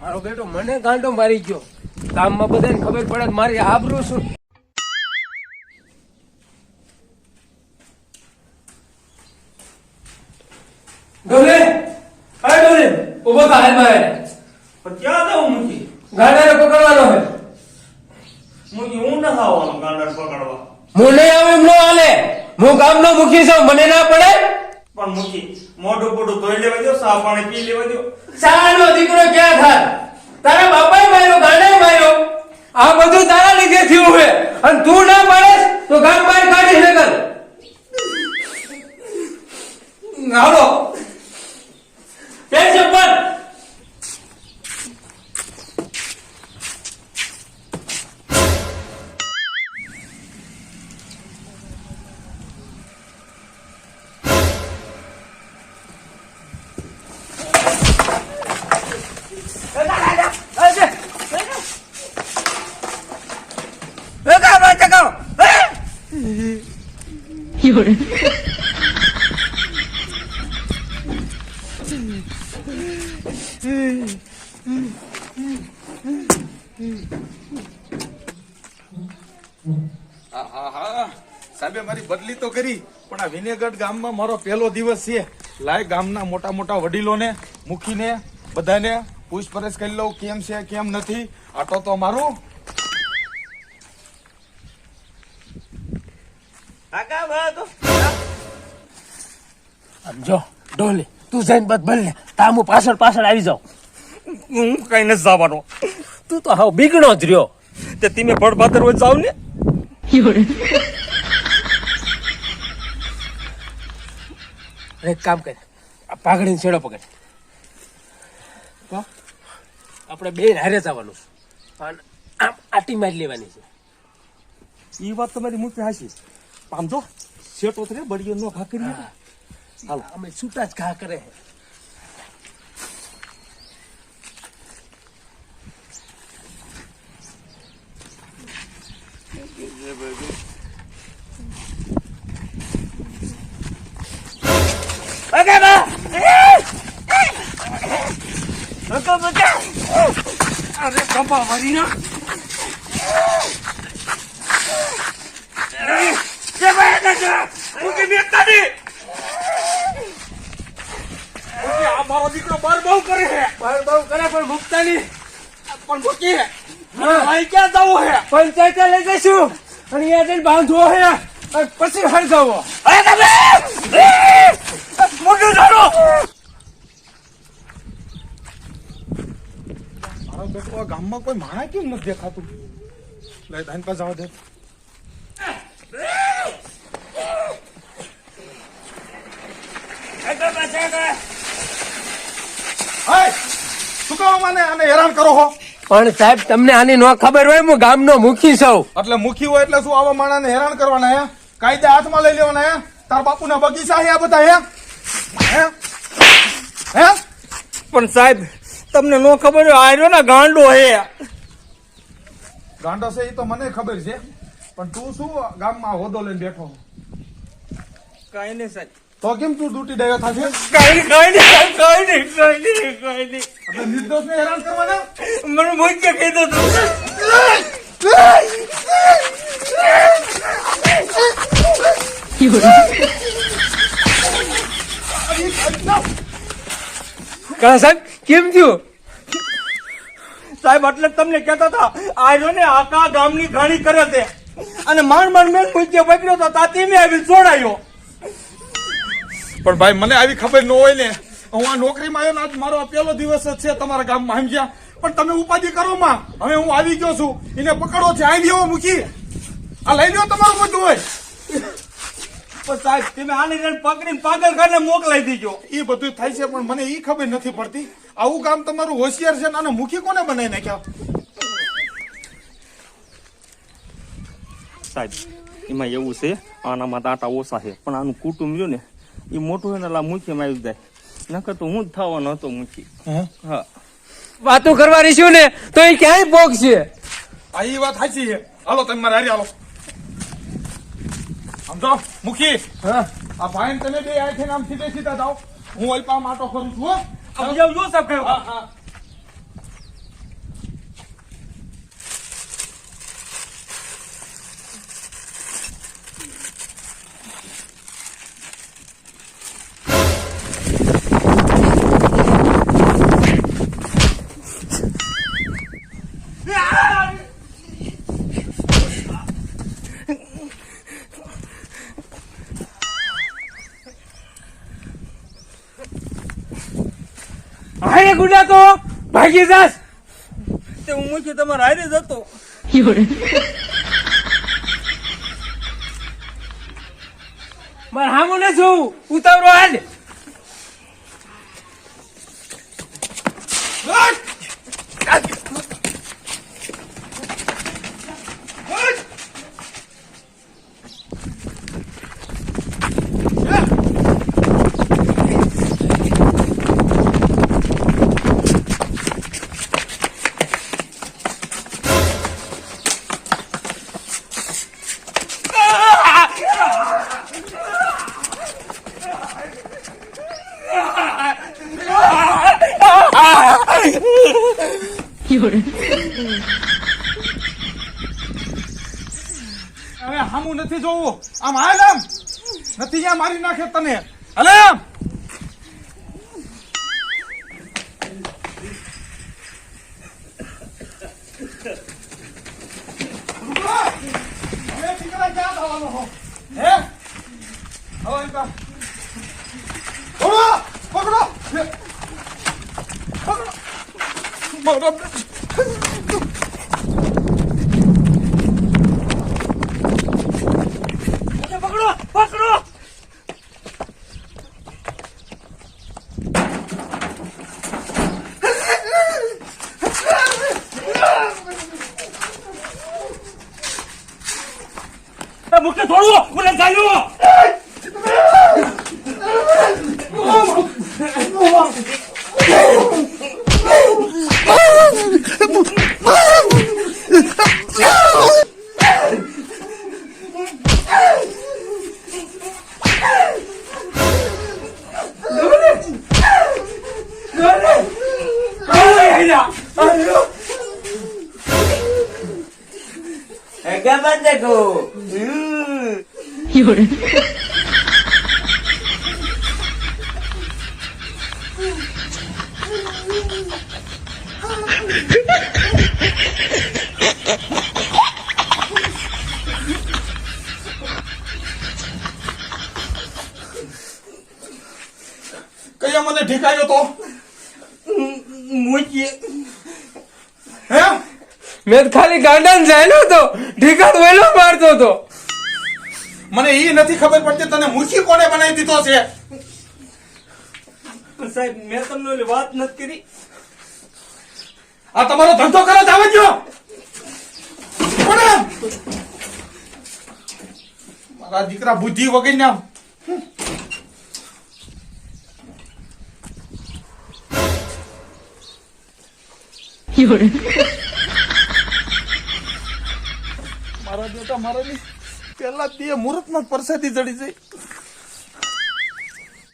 મારો બેટો મને ગાંડો મારી ગયો. ગામમાં બધાને ખબર પડે મારી આબરૂ શું. ડોલે? હા ડોલે ઊભો થા હાલ મારે. પણ ક્યાં જાઉં મૂકી? ગાંડાને પકડવાનો હે મૂકી હું ના આવવાનું પકડવા. આવે એમ નો હાલે. હું ગામનો મુખી છું મને ના પડે. પણ મૂકી. મોઢું પોઢું ધોઈ લેવા દો સા પાણી પી લેવા દો સાનો દીકરો ક્યાં થાય તારા બાપાએ માર્યો, ગાંડાએ માર્યો. આ બધું તારા લીધે થયું છે. અને તું ના પાડે તો ગામ આહાહા. સાહેબે મારી બદલી તો કરી, પણ આ વિનેગઢ ગામમાં મારો પહેલો દિવસ છે. લાય ગામના મોટા મોટા વડીલોને મૂકીને બધાને પૂછપરછ કરી લઉં, કેમ છે, કેમ નથી. આટો તો મારું. કાકા ભાગો જો ડોલે તું જઈને બધ ભલ લે તા હું પાછળ પાછળ આવી જાઉં. હું કઈ નથી જવાનો. તું તો હાવ બીગણો જ રહ્યો. તે તમે ભડભાતર હોય જાવ ને. એક કામ કર આ પાઘડીને છેડો પકડ. તો આપણે બે હારે જવાનું છે. અને આમ આટી મારી લેવાની છે. એ વાત તમારી મુખ્ય હાસી આમ જો શેટો થરે બળીઓ નો ઘા કરી હાલો અમે છૂટા જ ઘા કરે અરે કંપા મારી ના આ મારો દીકરો બાર બહુ કરે છે. બહુ બહુ કરે પણ મુકતા નહીં. પણ મૂકી હા. ભાઈ ક્યાં જવું હે? પંચાયતે લઈ જઈશું. અને અહીંયા જઈને બાંધવો હે. પછી હળગાવો અરે તમે! મોટું છોડો મારો બેટો ગામમાં કોઈ માણા કેમ નથી દેખાતું? લઈ દાન પાસે જવા દે હાય શું કહો મને આને હેરાન કરો હો. પણ સાહેબ તમને આની નો ખબર હોય હું ગામનો મુખી છું. એટલે મુખી હોય એટલે શું આવા માણાને હેરાન કરવાના હે? કાયદા હાથમાં લઈ લેવાના હે? તાર બાપુના બગીચા હે આ બધા હે? હે? હે? પણ સાહેબ તમને નો ખબર હોય આર્યો ને ગાંડો હે ગાંડો છે એ તો મને ખબર છે. પણ તું શું ગામમાં હોદો લઈને બેઠો? કઈ નહીં સાહેબ. તો કેમ તું ડૂટી ડાયો થાશે કઈ કઈ નહીં કઈ નહીં કઈ નહીં કઈ નહીં. આપણે નિર્દોષને હેરાન કરવાના? મને મુખ્ય કીધું તું. કા સાહેબ કેમ થયું? સાહેબ એટલે તમને કહેતા હતા આજો ને આખા ગામની ઘાણી કરે છે. અને માંડ માંડ મેં મુખ્ય પકડ્યો તો તાતી મેં આવી છોડાયો પણ ભાઈ મને આવી ખબર ન હોય ને હું આ નોકરીમાં આવ્યો ને આજ મારો પહેલો દિવસ જ છે તમારા ગામમાં સમજ્યા? પણ તમે ઉપાધિ કરો માં. હવે હું આવી ગયો છું. એને પકડો છે આવી ગયો મૂકી. આ લઈ લ્યો તમારું બધું હોય. પણ સાહેબ તમે આની રેન પકડીને પાગલ કરીને મોકલાઈ દીજો. એ બધું થાય છે પણ મને એ ખબર નથી પડતી. આવું કામ તમારું હોશિયાર છે ને આને મુખી કોને બનાવી નાખ્યા? સાહેબ એમાં એવું છે આનામાં દાંટા ઓછા છે પણ આનું કુટુંબ રહ્યું ને એ મોટું હોય ને એટલે મુખ્યમાં આવી જાય. નકર તો હું જ થવાનો હતો મૂકી. હા? વાતો કરવાની શું ને? તો એ ક્યાંય ભોગ છે? આ એ વાત સાચી છે. હાલો તમે મારે હારી હાલો. સમજો? મુખી હા. આ ભાઈ તમે બે આ છે ને આમ સીધે સીધા જાઓ હું અલ્પા માટો કરું છું સમજાવજો સાહેબ કયો? હા, હા. ગુના તો ભાગી જાસ તે હું મૂકી તમારા હારે જતો મારે હામું ને જોવું. ઉતાવળો હાલ. હવે હામું નથી જોવું. આમ હાલ આમ. નથી ત્યાં મારી નાખે તને. હલે આમ હવે દીકરા ક્યાં થવાનો હો? હે? હવે એમ કર. પકડો! પકડો! હે. પકડો. પકડો. પકડો પકડો મુકે થોડું મને ચાલ્યું ગમન દેખો કયા મને ઢીકાયો તો? મૂકી. હે? મેં ખાલી ગાંડાને ચાલ્યો તો ઢીકાત વેલો મારતો તો. મને એ નથી ખબર પડતી તને મુખી કોને બનાવી દીધો છે? સાહેબ મેં તમને ઓલી વાત નથી કરી. આ તમારો ધંધો કરો જ આવે મારા દીકરા બુદ્ધિ વગર ના. મારા બેટા મારા પેલા બે મુહૂર્તમાં પરસાદી જડી જાય.